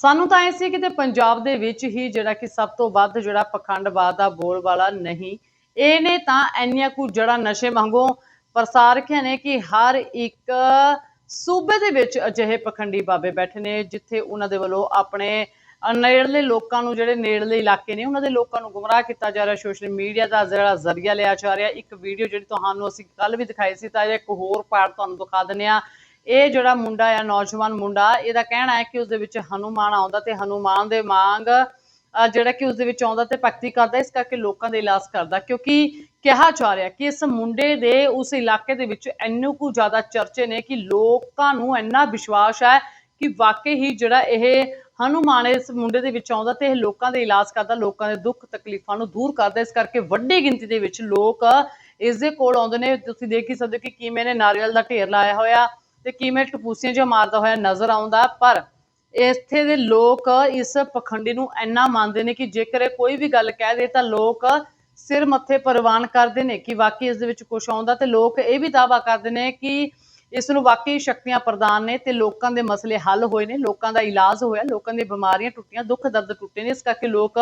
ਸਾਨੂੰ ਤਾਂ ਐ ਸੀ ਕਿਤੇ ਪੰਜਾਬ ਦੇ ਵਿੱਚ ਹੀ ਜਿਹੜਾ ਕਿ ਸਭ ਤੋਂ ਵੱਧ ਜਿਹੜਾ ਪਖੰਡਵਾਦ ਦਾ ਬੋਲ ਵਾਲਾ ਨਹੀਂ। ਇਹਨੇ ਤਾਂ ਇੰਨੀਆਂ ਕੁ ਜੜਾ ਨਸ਼ੇ ਵਾਂਗੂ ਪ੍ਰਸਾਰ ਨੇ ਕਿ ਹਰ ਇੱਕ ਸੂਬੇ ਦੇ ਵਿੱਚ ਅਜਿਹੇ ਪਖੰਡੀ ਬਾਬੇ ਬੈਠੇ ਨੇ, ਜਿੱਥੇ ਉਹਨਾਂ ਦੇ ਵੱਲੋਂ ਆਪਣੇ ਨੇੜਲੇ ਲੋਕਾਂ ਨੂੰ ਜਿਹੜੇ ਨੇੜਲੇ ਇਲਾਕੇ ਨੇ, ਉਹਨਾਂ ਦੇ ਲੋਕਾਂ ਨੂੰ ਗੁੰਮਰਾਹ ਕੀਤਾ ਜਾ ਰਿਹਾ। ਸੋਸ਼ਲ ਮੀਡੀਆ ਦਾ ਜਿਹੜਾ ਜ਼ਰੀਆ ਲਿਆ ਜਾ ਰਿਹਾ। ਇੱਕ ਵੀਡੀਓ ਜਿਹੜੀ ਤੁਹਾਨੂੰ ਅਸੀਂ ਕੱਲ ਵੀ ਦਿਖਾਈ ਸੀ, ਤਾਂ ਇਹ ਇੱਕ ਹੋਰ ਪਾਰਟ ਤੁਹਾਨੂੰ ਦਿਖਾ ਦਿੰਦੇ ਆ ਇਹ ਜਿਹੜਾ ਮੁੰਡਾ ਆ, ਨੌਜਵਾਨ ਮੁੰਡਾ, ਇਹਦਾ ਕਹਿਣਾ ਹੈ ਕਿ ਉਸ ਦੇ ਵਿੱਚ ਹਨੂਮਾਨ ਆਉਂਦਾ ਤੇ ਹਨੂਮਾਨ ਦੇ ਵਾਂਗ ਜਿਹੜਾ ਕਿ ਉਸ ਦੇ ਵਿੱਚ ਆਉਂਦਾ ਤੇ ਭਗਤੀ ਕਰਦਾ, ਇਸ ਕਰਕੇ ਲੋਕਾਂ ਦੇ ਇਲਾਜ ਕਰਦਾ। ਕਿਉਂਕਿ ਕਿਹਾ ਜਾ ਰਿਹਾ ਕਿ ਇਸ ਮੁੰਡੇ ਦੇ ਉਸ ਇਲਾਕੇ ਦੇ ਵਿੱਚ ਇੰਨੇ ਕੁ ਜ਼ਿਆਦਾ ਚਰਚੇ ਨੇ ਕਿ ਲੋਕਾਂ ਨੂੰ ਇੰਨਾ ਵਿਸ਼ਵਾਸ ਹੈ ਕਿ ਵਾਕਈ ਹੀ ਜਿਹੜਾ ਇਹ ਹਨੂਮਾਨ ਇਸ ਮੁੰਡੇ ਦੇ ਵਿੱਚ ਆਉਂਦਾ ਤੇ ਇਹ ਲੋਕਾਂ ਦੇ ਇਲਾਜ ਕਰਦਾ, ਲੋਕਾਂ ਦੇ ਦੁੱਖ ਤਕਲੀਫਾਂ ਨੂੰ ਦੂਰ ਕਰਦਾ। ਇਸ ਕਰਕੇ ਵੱਡੀ ਗਿਣਤੀ ਦੇ ਵਿੱਚ ਲੋਕ ਇਸ ਦੇ ਕੋਲ ਆਉਂਦੇ ਨੇ। ਤੁਸੀਂ ਦੇਖ ਹੀ ਸਕਦੇ ਹੋ ਕਿ ਕਿਵੇਂ ਨੇ ਨਾਰੀਅਲ ਦਾ ਢੇਰ ਲਾਇਆ ਹੋਇਆ। ਤੇ ਕਿਵੇਂ ਟਪੂਸੀਆਂ ਜਿਹਾ ਮਾਰਦਾ ਹੋਇਆ ਨਜ਼ਰ ਆਉਂਦਾ, ਪਰ ਇੱਥੇ ਦੇ ਲੋਕ ਇਸ ਪਖੰਡੀ ਨੂੰ ਇੰਨਾ ਮੰਨਦੇ ਨੇ ਕਿ ਜੇਕਰ ਇਹ ਕੋਈ ਵੀ ਗੱਲ ਕਹਿ ਦੇ ਤਾਂ ਲੋਕ ਸਿਰ ਮੱਥੇ ਪ੍ਰਵਾਨ ਕਰਦੇ ਨੇ ਕਿ ਵਾਕਈ ਇਸ ਦੇ ਵਿੱਚ ਕੁਝ ਆਉਂਦਾ ਤੇ ਲੋਕ ਇਹ ਵੀ ਦਾਅਵਾ ਕਰਦੇ ਨੇ ਕਿ ਇਸ ਨੂੰ ਵਾਕਈ ਸ਼ਕਤੀਆਂ ਪ੍ਰਦਾਨ ਨੇ ਤੇ ਲੋਕਾਂ ਦੇ ਮਸਲੇ ਹੱਲ ਹੋਏ ਨੇ, ਲੋਕਾਂ ਦਾ ਇਲਾਜ ਹੋਇਆ, ਲੋਕਾਂ ਦੀਆਂ ਬਿਮਾਰੀਆਂ ਟੁੱਟੀਆਂ, ਦੁੱਖ ਦਰਦ ਟੁੱਟੇ ਨੇ, ਇਸ ਕਰਕੇ ਲੋਕ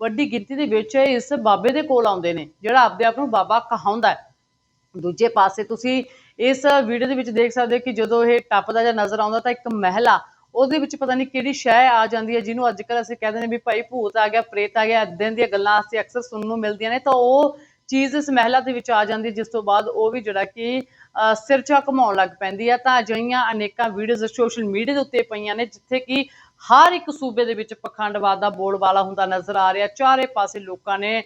ਵੱਡੀ ਗਿਣਤੀ ਦੇ ਵਿੱਚ ਇਸ ਬਾਬੇ ਦੇ ਕੋਲ ਆਉਂਦੇ ਨੇ, ਜਿਹੜਾ ਆਪਦੇ ਆਪ ਨੂੰ ਬਾਬਾ ਕਹਾਉਂਦਾ ਹੈ। ਦੂਜੇ ਪਾਸੇ ਤੁਸੀਂ ਇਸ ਵੀਡੀਓ ਦੇ ਵਿੱਚ ਦੇਖ ਸਕਦੇ ਹੋ ਕਿ ਜਦੋਂ ਇਹ ਟੱਪਦਾ ਜਾਂ ਨਜ਼ਰ ਆਉਂਦਾ ਤਾਂ ਇੱਕ ਮਹਿਲਾ ਉਹਦੇ ਵਿੱਚ ਪਤਾ ਨਹੀਂ ਕਿਹੜੀ ਸ਼ੈ ਆ ਜਾਂਦੀ ਹੈ ਜਿਹਨੂੰ ਅੱਜ ਕੱਲ੍ਹ ਅਸੀਂ ਕਹਿੰਦੇ ਨੇ ਵੀ ਭਾਈ ਭੂਤ ਆ ਗਿਆ ਪ੍ਰੇਤ ਆ ਗਿਆ ਏਦਾਂ ਦੀਆਂ ਗੱਲਾਂ ਅਸੀਂ ਅਕਸਰ ਸੁਣਨ ਨੂੰ ਮਿਲਦੀਆਂ ਨੇ ਤਾਂ ਉਹ ਚੀਜ਼ ਇਸ ਮਹਿਲਾ ਦੇ ਵਿੱਚ ਆ ਜਾਂਦੀ ਹੈ, ਜਿਸ ਤੋਂ ਬਾਅਦ ਉਹ ਵੀ ਜਿਹੜਾ ਕਿ ਅਹ, ਸਿਰ ਚਾ ਘਮਾਉਣ ਲੱਗ ਪੈਂਦੀ ਹੈ ਤਾਂ ਅਜਿਹੀਆਂ ਅਨੇਕਾਂ ਵੀਡੀਓਜ਼ ਸੋਸ਼ਲ ਮੀਡੀਆ ਦੇ ਉੱਤੇ ਪਈਆਂ ਨੇ ਜਿੱਥੇ ਕਿ ਹਰ ਇੱਕ ਸੂਬੇ ਦੇ ਵਿੱਚ ਪਖੰਡਵਾਦ ਦਾ ਬੋਲਬਾਲਾ ਹੁੰਦਾ ਨਜ਼ਰ ਆ ਰਿਹਾ। ਚਾਰੇ ਪਾਸੇ ਲੋਕਾਂ ਨੇ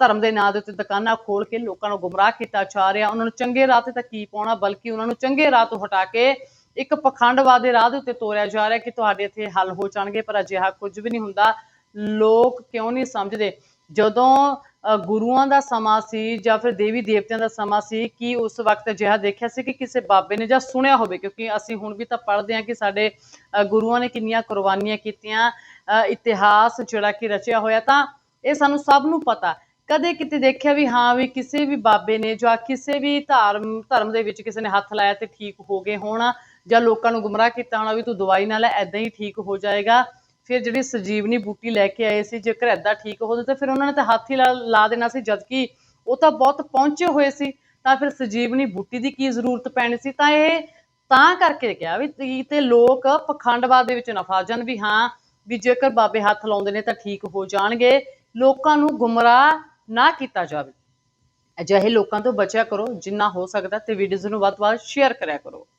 ਧਰਮ ਦੇ ਨਾਂ ਦੇ ਉੱਤੇ ਦੁਕਾਨਾਂ ਖੋਲ ਕੇ ਲੋਕਾਂ ਨੂੰ ਗੁੰਮਰਾਹ ਕੀਤਾ ਜਾ ਰਿਹਾ। ਉਹਨਾਂ ਨੂੰ ਚੰਗੇ ਰਾਹ ਤੇ ਤਾਂ ਕੀ ਪਾਉਣਾ, ਬਲਕਿ ਉਹਨਾਂ ਨੂੰ ਚੰਗੇ ਰਾਹ ਤੋਂ ਹਟਾ ਕੇ ਇੱਕ ਪਖੰਡਵਾਦ ਦੇ ਰਾਹ ਦੇ ਉੱਤੇ ਤੋਰਿਆ ਜਾ ਰਿਹਾ ਕਿ ਤੁਹਾਡੇ ਇੱਥੇ ਹੱਲ ਹੋ ਜਾਣਗੇ, ਪਰ ਅਜਿਹਾ ਕੁਝ ਵੀ ਨਹੀਂ ਹੁੰਦਾ। ਲੋਕ ਕਿਉਂ ਨਹੀਂ ਸਮਝਦੇ? ਜਦੋਂ ਗੁਰੂਆਂ ਦਾ ਸਮਾਂ ਸੀ ਜਾਂ ਫਿਰ ਦੇਵੀ ਦੇਵਤਿਆਂ ਦਾ ਸਮਾਂ ਸੀ ਕਿ ਉਸ ਵਕਤ ਅਜਿਹਾ ਦੇਖਿਆ ਸੀ ਕਿ ਕਿਸੇ ਬਾਬੇ ਨੇ ਜਾਂ ਸੁਣਿਆ ਹੋਵੇ, ਕਿਉਂਕਿ ਅਸੀਂ ਹੁਣ ਵੀ ਤਾਂ ਪੜ੍ਹਦੇ ਹਾਂ ਕਿ ਸਾਡੇ ਗੁਰੂਆਂ ਨੇ ਕਿੰਨੀਆਂ ਕੁਰਬਾਨੀਆਂ ਕੀਤੀਆਂ। ਅਹ ਇਤਿਹਾਸ ਜਿਹੜਾ ਕਿ ਰਚਿਆ ਹੋਇਆ ਤਾਂ ਇਹ ਸਾਨੂੰ ਸਭ ਨੂੰ ਪਤਾ। ਕਦੇ ਕਿਤੇ ਦੇਖਿਆ ਵੀ ਹਾਂ ਵੀ ਕਿਸੇ ਵੀ ਬਾਬੇ ਨੇ ਜਾਂ ਕਿਸੇ ਵੀ ਧਰਮ ਧਰਮ ਦੇ ਵਿੱਚ ਕਿਸੇ ਨੇ ਹੱਥ ਲਾਇਆ ਤੇ ਠੀਕ ਹੋ ਗਏ ਹੋਣਾ ਜਾਂ ਲੋਕਾਂ ਨੂੰ ਗੁੰਮਰਾਹ ਕੀਤਾ ਹੋਣਾ ਵੀ ਤੂੰ ਦਵਾਈ ਨਾਲ ਐਦਾਂ ਹੀ ਠੀਕ ਹੋ ਜਾਏਗਾ। ਫਿਰ ਜਿਹੜੀ ਸਜੀਵਨੀ ਬੂਟੀ ਲੈ ਕੇ ਆਏ ਸੀ, ਜੇਕਰ ਐਦਾਂ ਠੀਕ ਹੋ ਤਾਂ ਫਿਰ ਉਹਨਾਂ ਨੇ ਤਾਂ ਹੱਥ ਹੀ ਲਾ- ਲਾ ਦੇਣਾ ਸੀ ਜਦਕਿ ਉਹ ਤਾਂ ਬਹੁਤ ਪਹੁੰਚੇ ਹੋਏ ਸੀ। ਤਾਂ ਫਿਰ ਸਜੀਵਨੀ ਬੂਟੀ ਦੀ ਕੀ ਜ਼ਰੂਰਤ ਪੈਣੀ ਸੀ? ਤਾਂ ਇਹ ਤਾਂ ਕਰਕੇ ਕਿਹਾ ਵੀ ਤੇ ਲੋਕ ਪਖੰਡਵਾਦ ਦੇ ਵਿੱਚ ਨਾ ਫਸ ਜਾਣ ਵੀ ਹਾਂ ਵੀ ਜੇਕਰ ਬਾਬੇ ਹੱਥ ਲਾਉਂਦੇ ਨੇ ਤਾਂ ਠੀਕ ਹੋ ਜਾਣਗੇ। ਲੋਕਾਂ ਨੂੰ ਗੁੰਮਰਾਹ ਨਾ ਕੀਤਾ ਜਾਵੇ। ਅਜਿਹੇ ਲੋਕਾਂ ਤੋਂ ਬਚਿਆ ਕਰੋ, ਜਿੰਨਾ ਹੋ ਸਕਦਾ ਤੇ ਵੀਡੀਓਜ਼ ਨੂੰ ਵੱਧ ਤੋਂ ਵੱਧ ਸ਼ੇਅਰ ਕਰਿਆ ਕਰੋ।